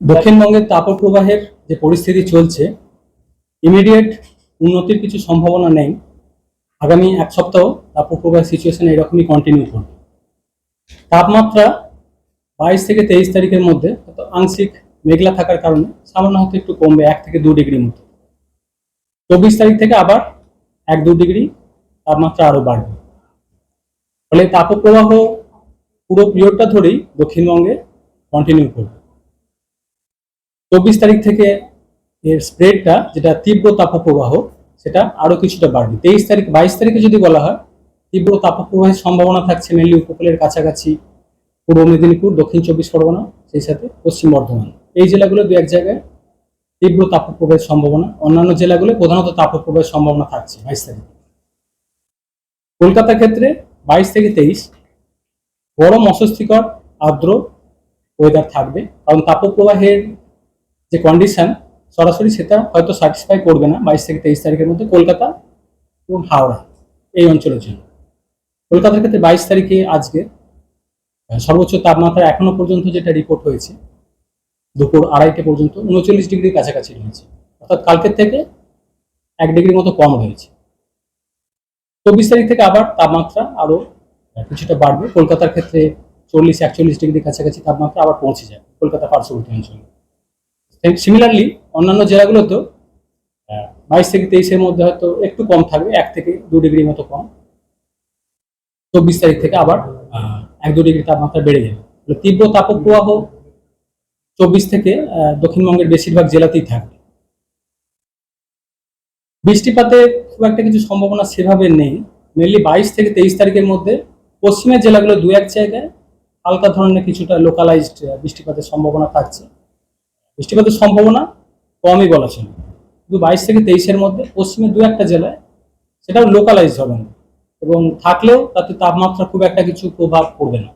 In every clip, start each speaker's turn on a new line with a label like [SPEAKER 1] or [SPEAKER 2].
[SPEAKER 1] দক্ষিণবঙ্গের তাপপ্রবাহের যে পরিস্থিতি চলছে ইমিডিয়েট উন্নতির কিছু সম্ভাবনা নেই। আগামী এক সপ্তাহ তাপপ্রবাহ সিচুয়েশন এরকমই কন্টিনিউ করবে। তাপমাত্রা বাইশ থেকে তেইশ তারিখের মধ্যে আংশিক মেঘলা থাকার কারণে সামান্য হয়তো একটু কমবে, এক থেকে দু ডিগ্রির মতো। চব্বিশ তারিখ থেকে আবার এক দু ডিগ্রি, তাপমাত্রা আরও বাড়বে। ফলে তাপপ্রবাহ পুরো পিরিয়ডটা ধরেই দক্ষিণবঙ্গে কন্টিনিউ করবে। চব্বিশ তারিখ থেকে এর স্প্রেডটা যেটা তীব্র তাপপ্রবাহ, সেটা আরও কিছুটা বাড়বে। তেইশ তারিখ, বাইশ তারিখে যদি বলা হয়, তীব্র তাপপ্রবাহের সম্ভাবনা থাকছে মেনলি উপকূলের কাছাকাছি, পূর্ব মেদিনীপুর, দক্ষিণ চব্বিশ পরগনা, সেই সাথে পশ্চিম বর্ধমান। এই জেলাগুলো দু এক জায়গায় তীব্র তাপপ্রবাহের সম্ভাবনা, অন্যান্য জেলাগুলো প্রধানত তাপপ্রবাহের সম্ভাবনা থাকছে বাইশ তারিখে। কলকাতার ক্ষেত্রে বাইশ থেকে তেইশ, গরম, অস্বস্তিকর, আর্দ্র ওয়েদার থাকবে। কারণ তাপপ্রবাহের যে কন্ডিশন সরাসরি সেটা হয়তো স্যাটিসফাই করবে না বাইশ থেকে তেইশ তারিখের মধ্যে কলকাতা এবং হাওড়া এই অঞ্চলের জন্য। কলকাতার ক্ষেত্রে বাইশ তারিখে আজকে সর্বোচ্চ তাপমাত্রা এখনও পর্যন্ত যেটা রিপোর্ট হয়েছে, দুপুর আড়াইটে পর্যন্ত উনচল্লিশ ডিগ্রির কাছাকাছি রয়েছে। অর্থাৎ কালকের থেকে এক ডিগ্রি মতো কম রয়েছে চব্বিশ তারিখ থেকে আবার তাপমাত্রা আরও কিছুটা বাড়বে। কলকাতার ক্ষেত্রে চল্লিশ, একচল্লিশ ডিগ্রির কাছাকাছি তাপমাত্রা আবার পৌঁছে যায় কলকাতা পার্শ্ববর্তী অঞ্চলে। সিমিলারলি অন্যান্য জেলাগুলোতেও বাইশ থেকে তেইশের মধ্যে হয়তো একটু কম থাকবে, এক থেকে দু ডিগ্রি মতো কম। চব্বিশ তারিখ থেকে আবার এক দু ডিগ্রি তাপমাত্রা বেড়ে যাবে। তীব্র তাপপ্রবাহ চব্বিশ থেকে দক্ষিণবঙ্গের বেশিরভাগ জেলাতেই থাকবে। বৃষ্টিপাতের খুব একটা কিছু সম্ভাবনা সেভাবে নেই। মেনলি বাইশ থেকে তেইশ তারিখের মধ্যে পশ্চিমের জেলাগুলো দু এক জায়গায় হালকা ধরনের কিছুটা লোকালাইজড বৃষ্টিপাতের সম্ভাবনা থাকছে। বৃষ্টিপাতের সম্ভাবনা কমই বলা ছিল কিন্তু বাইশ থেকে তেইশের মধ্যে পশ্চিমের দু একটা জেলায় সেটাও লোকালাইজ হবে না। এবং থাকলেও তাতে তাপমাত্রা খুব একটা কিছু প্রভাব পড়বে না।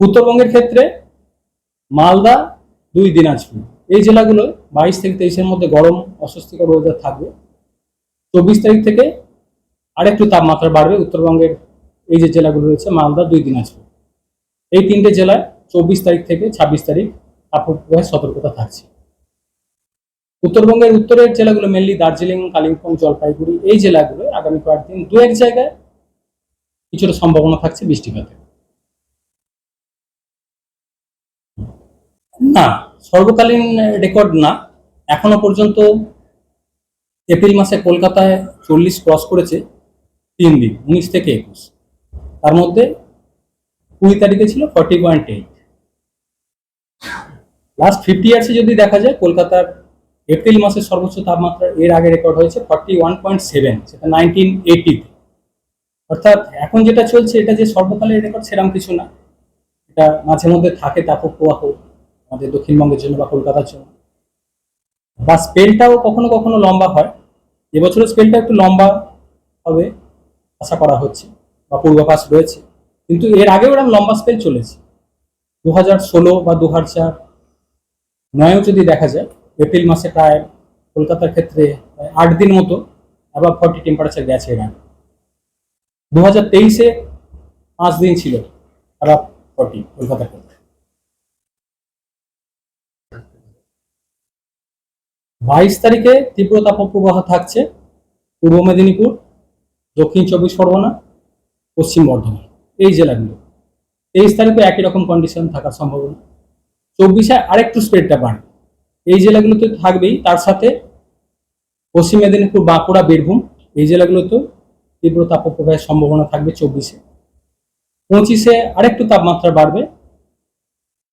[SPEAKER 1] উত্তরবঙ্গের ক্ষেত্রে মালদা, দুই দিনাজপুর। এই জেলাগুলো বাইশ থেকে তেইশের মধ্যে গরম, অস্বস্তিকর ওয়েদার থাকবে। চব্বিশ তারিখ থেকে আরেকটু তাপমাত্রা বাড়বে। উত্তরবঙ্গের এই যে জেলাগুলো রয়েছে, মালদা, দুই দিনাজপুর। এই তিনটে জেলায় চব্বিশ তারিখ থেকে ছাব্বিশ তারিখ তাপপ্রবাহের সতর্কতা থাকছে। উত্তরবঙ্গের উত্তরের জেলাগুলো মেনলি দার্জিলিং, কালিম্পং, জলপাইগুড়ি, এই জেলাগুলো আগামী কয়েকদিন দু এক জায়গায় কিছুটা সম্ভাবনা থাকছে বৃষ্টিপাতের না, সর্বকালীন রেকর্ড না। এখনও পর্যন্ত এপ্রিল মাসে কলকাতায় চল্লিশ ক্রস করেছে তিন দিন, উনিশ থেকে একুশ। তার মধ্যে কুড়ি তারিখে ছিল forty point eight last fifty ইয়ার্সে যদি দেখা যায়, কলকাতার এপ্রিল মাসের সর্বোচ্চ তাপমাত্রা এর আগে রেকর্ড হয়েছে ফর্টি ওয়ান পয়েন্ট সেভেন সেটা নাইনটিন এইটিতে অর্থাৎ এখন যেটা চলছে, এটা যে সর্বকালের রেকর্ড সেরকম কিছু না। এটা মাঝে মধ্যে থাকে তাপপ্রবাহ আমাদের দক্ষিণবঙ্গের জন্য বা কলকাতার জন্য। বা স্পেলটাও কখনো কখনো লম্বা হয়। এবছরের স্পেলটা একটু লম্বা হবে, আশা করা হচ্ছে, বা পূর্বাভাস রয়েছে। কিন্তু এর আগে এরকম লম্বা স্পেল চলেছে। দু হাজার ষোলো বা দু হাজার নয়ও যদি দেখা যায়, এপ্রিল মাসে প্রায় কলকাতার ক্ষেত্রে আট দিন মতো আবার ফর্টি টেম্পারেচার গেছে এর দু হাজার তেইশে পাঁচ দিন ছিল আবার ফর্টি কলকাতার ক্ষেত্রে। বাইশ তারিখে তীব্র তাপপ্রবাহ থাকছে পূর্ব মেদিনীপুর, দক্ষিণ চব্বিশ পরগনা, পশ্চিম বর্ধমান। এই জেলাগুলো তেইশ তারিখে একই রকম কন্ডিশন থাকার সম্ভাবনা চব্বিশে আরেকটু স্প্রেডটা বাড়বে এই জেলাগুলোতে থাকবেই। তার সাথে পশ্চিম মেদিনীপুর, বাঁকুড়া, বীরভূম, এই জেলাগুলোতেও তীব্র তাপপ্রবাহের সম্ভাবনা থাকবে চব্বিশে। পঁচিশে আরেকটু তাপমাত্রা বাড়বে।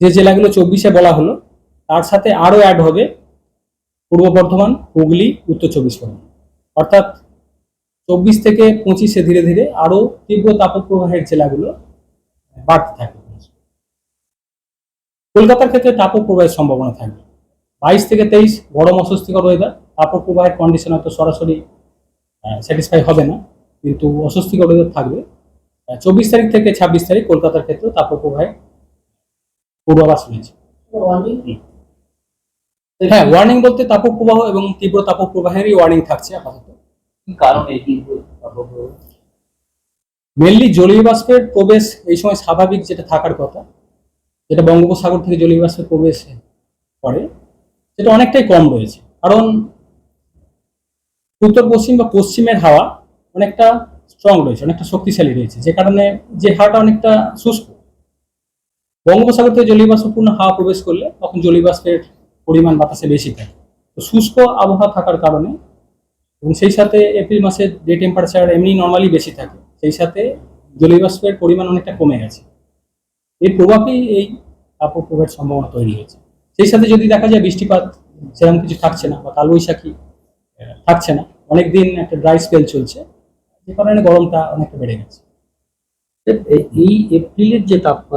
[SPEAKER 1] যে জেলাগুলো চব্বিশে বলা হলো, তার সাথে আরও অ্যাড হবে পূর্ব বর্ধমান, হুগলি, উত্তর চব্বিশ পরগনা। অর্থাৎ চব্বিশ থেকে পঁচিশে ধীরে ধীরে আরও তীব্র তাপপ্রবাহের জেলাগুলো বাড়তে থাকবে। কলকাতার ক্ষেত্রে তাপপ্রবাহের সম্ভাবনা থাকবে। বাইশ থেকে তেইশ গরম অস্বস্তিকর ওয়েদার তাপপ্রবাহের কন্ডিশন হয়তো সরাসরি স্যাটিসফাই হবে না কিন্তু অস্বস্তিকর ওয়েদার থাকবে। চব্বিশ তারিখ থেকে ছাব্বিশ তারিখ কলকাতার ক্ষেত্রে তাপপ্রবাহের পূর্বাভাস রয়েছে। হ্যাঁ ওয়ার্নিং বলতে তাপপ্রবাহ এবং তীব্র তাপপ্রবাহেরই ওয়ার্নিং থাকছে আপাতত। মেনলি জলীয় বাষ্পের প্রবেশ এই সময় স্বাভাবিক যেটা থাকার কথা, যেটা বঙ্গোপসাগর থেকে জলীয় বাষ্পের প্রবেশ করে, সেটা অনেকটাই কম রয়েছে। কারণ উত্তর পশ্চিম বা পশ্চিমের হাওয়া অনেকটা স্ট্রং রয়েছে, অনেকটা শক্তিশালী রয়েছে, যে কারণে যে হাওয়াটা অনেকটা শুষ্ক। বঙ্গোপসাগর থেকে জলীয় বাষ্পপূর্ণ হাওয়া প্রবেশ করলে তখন জলীয় বাষ্পের পরিমাণ বাতাসে বেশি থাকে। তো শুষ্ক আবহাওয়া থাকার কারণে এবং সেই সাথে এপ্রিল মাসের যে টেম্পারেচার এমনি নর্মালি বেশি থাকে, সেই সাথে জলীয়বাষ্পের পরিমাণ অনেকটা কমে গেছে। এর প্রভাবেই এই তাপপ্রবাহের সম্ভাবনা তৈরি হয়েছে। সেই সাথে যদি দেখা যায় বৃষ্টিপাত সেরকম কিছু থাকছে না বা কালবৈশাখী থাকছে না, অনেকদিন একটা ড্রাই স্পেল চলছে, যে কারণে গরমটা অনেকটা বেড়ে গেছে।
[SPEAKER 2] এই এপ্রিলের যে তাপমাত্রা